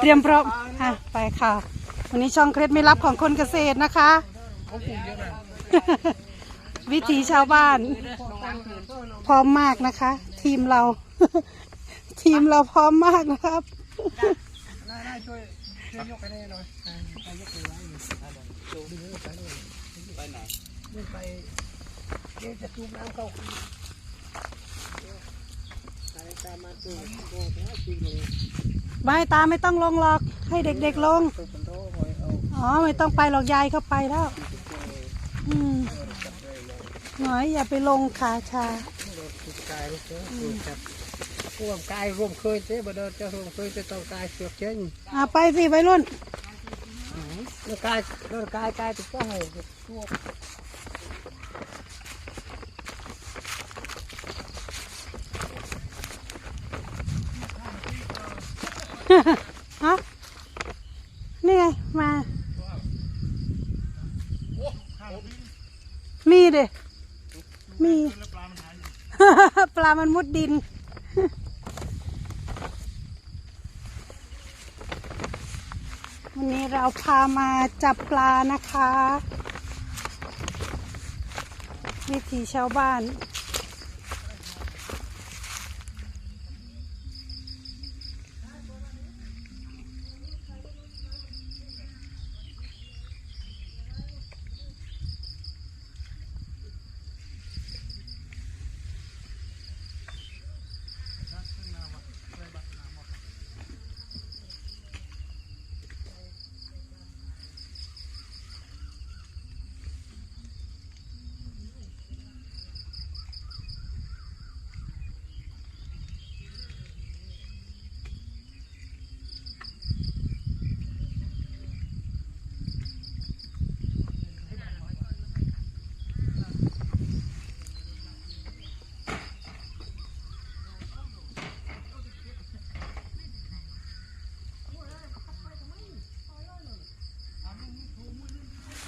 เตรียมพร้อมอะไปค่ะ วันนี้ช่องเคล็ดไม่ลับของคนเกษตรนะคะวิถีชาวบ้าน พร้อมมากนะคะ ทีมเรา ทีมเราพร้อมมากนะครับน่าช่วยช่วยยกไป ได้หน่อยไปยกไปไว้ดูดึงไปเลยไปไหนดึงไปเดี๋ยวจะจูบน้ำเข้าไปตามมาดูโอ้ยจริงเลยไม่ตาไม่ต้องลงหรอกให้เด็กๆลงไปคนโตคอยเอาอ๋อไม่ต้องไปหรอกยายเข้าไปแล้วอืมหน่อยอย่าไปลงขาชาสุดกายลูกเจ้าดูจับร่วมกายร่วมเคยเจ้บ่เดินจะร่วมเคยจะต้องกายเสือกเช่นอ่าไปสิไปรุ่นร่างกายร่างกายกายถูกต้องเลยทั่ว ฮะนี่ไงมา มีเด้มี ปลามันมุดดิน วันนี้เราพามาจับปลานะคะ วิถีชาวบ้าน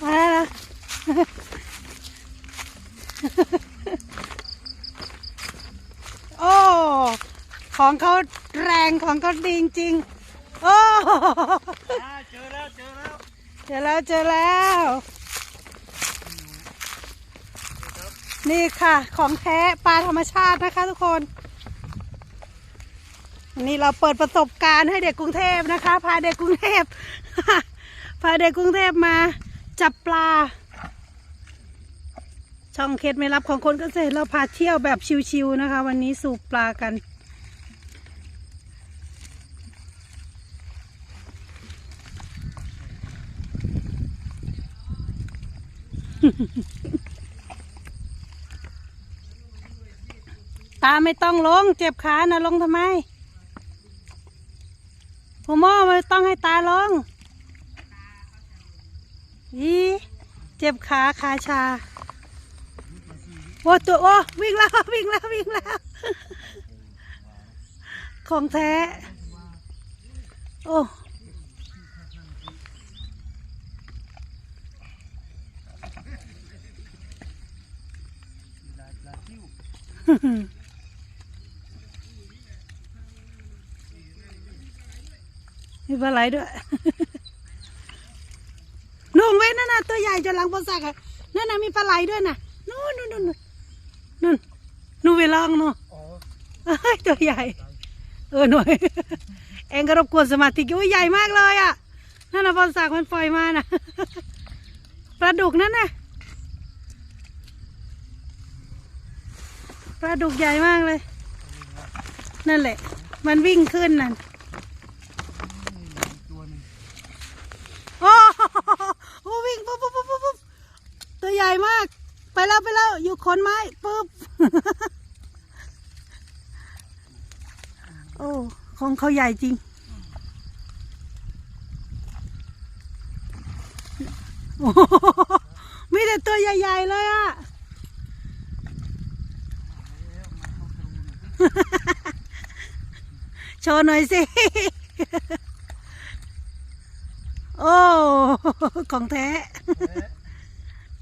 มาแล้วนะ โอ้ ของเขาแรงของเขาดีจริงโอ้เจอแล้วเจอแล้วเจอแล้วเจอแล้ว นี่ค่ะ ของแท้ปลาธรรมชาตินะคะทุกคนนนี้เราเปิดประสบการณ์ให้เด็กกรุงเทพนะคะ พาเด็กกรุงเทพพาเด็กกรุงเทพมาจับปลา ช่องเคสไม่รับของคนเกษตรเราพาเที่ยวแบบชิวๆนะคะ วันนี้สูบปลากัน ตาไม่ต้องลง เจ็บขานะลงทำไมผมมอไม่ต้องให้ตาลงอีเจ็บขาขาชา โอ้ตัวโอ้วิ่งแล้ววิ่งแล้ววิ่งแล้ว ของแท้ โอ้ มีปลาไหลด้วยนุ่งไว้นั่นน่ะตัวใหญ่จนหลังปนสักอะนั่นน่ะมีปลาไหลด้วยน่ะนู่นนู่นนู่นนู่นนู่นไปลองนู่นอ๋อเอ้ยตัวใหญ่ เออหน่อยเองก็รบกวนสมาธิอุ้ยใหญ่มากเลยอะนั่นน่ะปนสักมันปล่อยมาน่ะปลาดุกนั่นน่ะ ปลาดุกใหญ่มากเลย นั่นแหละ มันวิ่งขึ้นนั่นโอ้โหวิ่งปุ๊บปุ๊บปุ๊บปุ๊บตัวใหญ่มาก ไปแล้วไปแล้วอยู่ขนไม้ปุ๊บโอ้ของเขาใหญ่จริงโอ้โหมีแต่ตัวใหญ่ ๆ เลยอะ โชว์หน่อยสิ โอ้ ของแท้